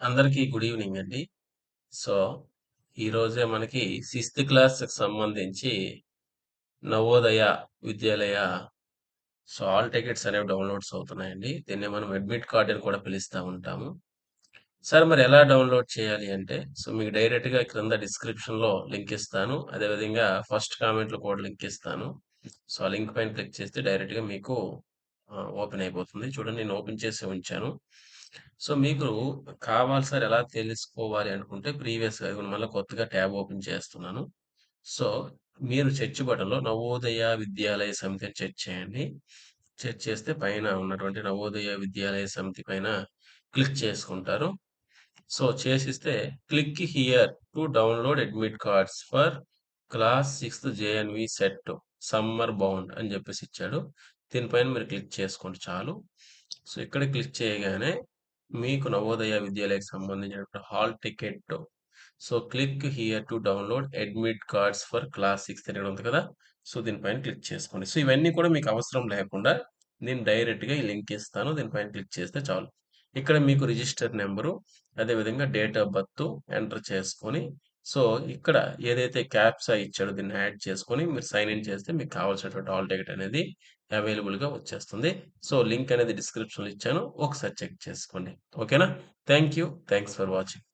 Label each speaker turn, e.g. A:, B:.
A: అందరికీ good evening అండి. So, ఈరోజే మనకి సిక్స్త్ క్లాస్‌కి సంబంధించి Navodaya Vidyalaya so, all tickets అనేవి డౌన్‌లోడ్స్ అవుతున్నాయండి. దీన్ని మనం అడ్మిట్ కార్డ్ అని కూడా పిలుస్తా ఉంటాము. సార్ మరి ఎలా డౌన్‌లోడ్ చేయాలి అంటే, సో, మీకు డైరెక్ట్‌గా క్రింద డిస్క్రిప్షన్‌లో లింక్ ఇస్తాను. అదేవిధంగా ఫస్ట్ కామెంట్‌లో కూడా లింక్ ఇస్తాను. సో, ఆ లింక్ పైన క్లిక్ చేస్తే డైరెక్ట్‌గా మీకు ఓపెన్ అయిపోతుంది. చూడండి నేను ఓపెన్ చేసి ఉంచాను. సో, మీకు కావాలి సార్ ఎలా తెలుసుకోవాలి అనుకుంటే ప్రీవియస్‌గా మళ్ళీ కొత్తగా ట్యాబ్ ఓపెన్ చేస్తున్నాను. సో, మీరు చర్చ్ బటన్‌లో నవోదయ విద్యాలయ సమితి అని సెర్చ్ చేయండి. సెర్చ్ చేస్తే పైన ఉన్నటువంటి నవోదయ విద్యాలయ సమితి పైన క్లిక్ చేసుకుంటారు. So, చేసిస్తే click here to download admit cards for class sixth JNV set summer bound అని చెప్పేసి ఇచ్చాడు. దీనిపైన మీరు క్లిక్ చేసుకోండి చాలు. సో, ఇక్కడ క్లిక్ చేయగానే మీకు నవోదయ విద్యాలయకి సంబంధించినటువంటి hall ticket so, click here to download admit cards for class sixth అనేది ఉంది కదా! సో, దీనిపైన క్లిక్ చేసుకోండి. సో, ఇవన్నీ కూడా మీకు అవసరం లేకుండా నేను డైరెక్ట్‌గా ఈ లింక్ ఇస్తాను. దీనిపైన క్లిక్ చేస్తే చాలు. ఇక్కడ మీకు రిజిస్టర్ నెంబరు అదేవిధంగా డేట్ ఆఫ్ బర్త్ ఎంటర్ చేసుకొని, సో, ఇక్కడ ఏదైతే క్యాప్స్ ఇచ్చాడో దీన్ని యాడ్ చేసుకొని మీరు సైన్ ఇన్ చేస్తే మీకు కావాల్సినటువంటి హాల్ టికెట్ అనేది అవైలబుల్‌గా వచ్చేస్తుంది. సో, లింక్ అనేది డిస్క్రిప్షన్‌లో ఇచ్చాను. ఒకసారి చెక్ చేసుకోండి. ఓకేనా? Thank you. Thanks for watching.